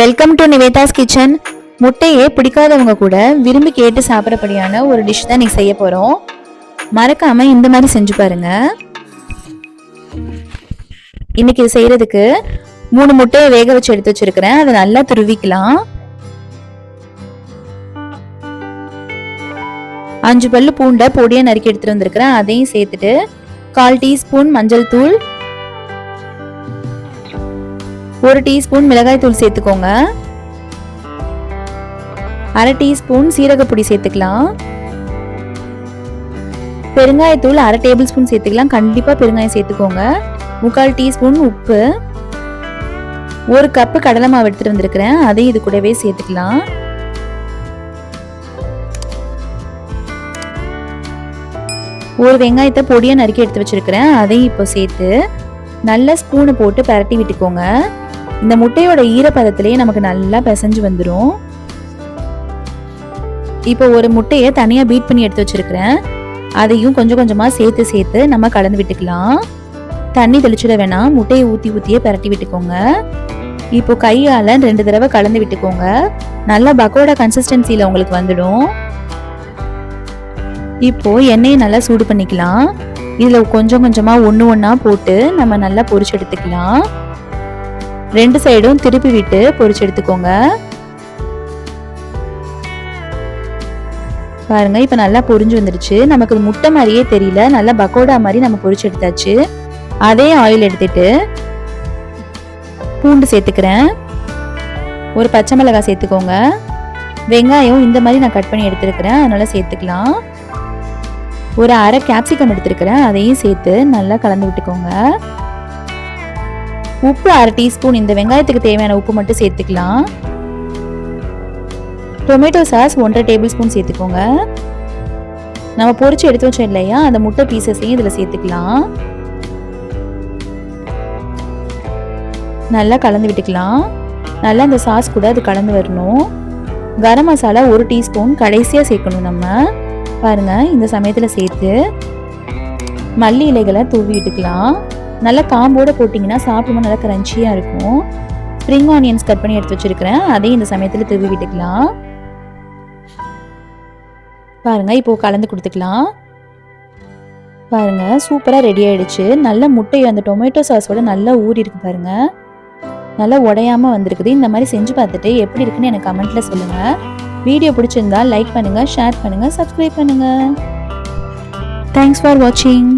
Welcome to Nivetha's kitchen முட்டையே பிடிக்காதவங்க கூட விரும்பி கேட்டு சாப்பிட்றபடியான ஒரு டிஷ் தான் இன்னைக்கு செய்ய போகிறோம் மறக்காமல் இந்த மாதிரி செஞ்சு பாருங்க. இன்னைக்கு இது மூணு முட்டையை வேக வச்சு எடுத்து வச்சுருக்கிறேன். அதை நல்லா துருவிக்கலாம். அஞ்சு பல்லு பூண்டை பொடியை நறுக்கி எடுத்துட்டு வந்திருக்கிறேன். அதையும் சேர்த்துட்டு கால் டீஸ்பூன் மஞ்சள் தூள் ஒரு டீஸ்பூன் மிளகாய் தூள் சேர்த்துக்கோங்க. அரை டீஸ்பூன் சீரகப்பொடி சேர்த்துக்கலாம். பெருங்காயத்தூள் அரை டேபிள் ஸ்பூன் சேர்த்துக்கலாம். கண்டிப்பாக பெருங்காயம் சேர்த்துக்கோங்க. முக்கால் டீஸ்பூன் உப்பு. ஒரு கப்பு கடலை மாவு எடுத்துட்டு வந்திருக்கிறேன். அதையும் இது கூடவே சேர்த்துக்கலாம். ஒரு வெங்காயத்தை பொடியாக நறுக்கி எடுத்து வச்சிருக்கிறேன். அதையும் இப்போ சேர்த்து நல்ல ஸ்பூனை போட்டு பரட்டி விட்டுக்கோங்க. இந்த முட்டையோட ஈரப்பதத்திலேயே நமக்கு நல்லா பிசைஞ்சு வந்துடும் இப்போ ஒரு முட்டையை தனியாக பீட் பண்ணி எடுத்து வச்சிருக்கிறேன். அதையும் கொஞ்சம் கொஞ்சமாக சேர்த்து சேர்த்து நம்ம கலந்து விட்டுக்கலாம். தண்ணி தெளிச்சிட வேணாம். முட்டையை ஊற்றி ஊற்றியே பரட்டி விட்டுக்கோங்க. இப்போ கையால் ரெண்டு தடவை கலந்து விட்டுக்கோங்க. நல்லா பக்கோடா கன்சிஸ்டன்சியில் உங்களுக்கு வந்துடும். இப்போ எண்ணெயை நல்லா சூடு பண்ணிக்கலாம். இதில் கொஞ்சம் கொஞ்சமாக ஒன்று ஒன்றா போட்டு நம்ம நல்லா பொரிச்சு எடுத்துக்கலாம். ரெண்டு சைடும் திருப்பி விட்டு பொரிச்சு எடுத்துக்கோங்க. பாருங்க இப்போ நல்லா பொரிஞ்சு வந்துருச்சு. நமக்கு இது முட்டை மாதிரியே தெரியல. நல்லா பக்கோடா மாதிரி நம்ம பொரிச்சு எடுத்தாச்சு. அதே ஆயில் எடுத்துட்டு பூண்டு சேர்த்துக்கிறேன். ஒரு பச்சை மிளகாய் சேர்த்துக்கோங்க. வெங்காயம் இந்த மாதிரி நான் கட் பண்ணி எடுத்துருக்கிறேன். அதனால சேர்த்துக்கலாம். ஒரு அரை கேப்சிகம் எடுத்துருக்கிறேன். அதையும் சேர்த்து நல்லா கலந்து விட்டுக்கோங்க. உப்பு அரை டீஸ்பூன் இந்த வெங்காயத்துக்கு தேவையான உப்பு மட்டும் சேர்த்துக்கலாம். டொமேட்டோ சாஸ் ஒன்றரை டேபிள் ஸ்பூன் சேர்த்துக்கோங்க. நம்ம பொறிச்சு எடுத்து வச்சோம் இல்லையா அந்த முட்டை பீசஸையும் இதில் சேர்த்துக்கலாம். நல்லா கலந்து விட்டுக்கலாம். நல்லா அந்த சாஸ் கூட அது கலந்து வரணும். கரம் மசாலா ஒரு டீஸ்பூன் கடைசியாக சேர்க்கணும் நம்ம. பாருங்கள் இந்த சமயத்தில் சேர்த்து மல்லி இலைகளை தூவி விட்டுக்கலாம். நல்லா காம்போட போட்டிங்கன்னா சாப்பிடும்போது நல்லா கிரன்ச்சியாக இருக்கும். ஸ்ப்ரிங் ஆனியன்ஸ் கட் பண்ணி எடுத்து வச்சுருக்கிறேன். அதையும் இந்த சமயத்தில் தூவி விட்டுக்கலாம். பாருங்கள் இப்போது கலந்து கொடுத்துக்கலாம். பாருங்கள் சூப்பராக ரெடி ஆகிடுச்சு நல்ல முட்டை அந்த டொமேட்டோ சாஸோட நல்லா ஊறி இருக்கு நல்லா உடையாமல் வந்திருக்குது. இந்த மாதிரி செஞ்சு பார்த்துட்டு எப்படி இருக்குன்னு எனக்கு கமெண்ட்டில் சொல்லுங்கள் வீடியோ பிடிச்சிருந்தா லைக் பண்ணுங்கள் ஷேர் பண்ணுங்கள் சப்ஸ்கிரைப் பண்ணுங்கள் தேங்க்ஸ் ஃபார் வாட்சிங்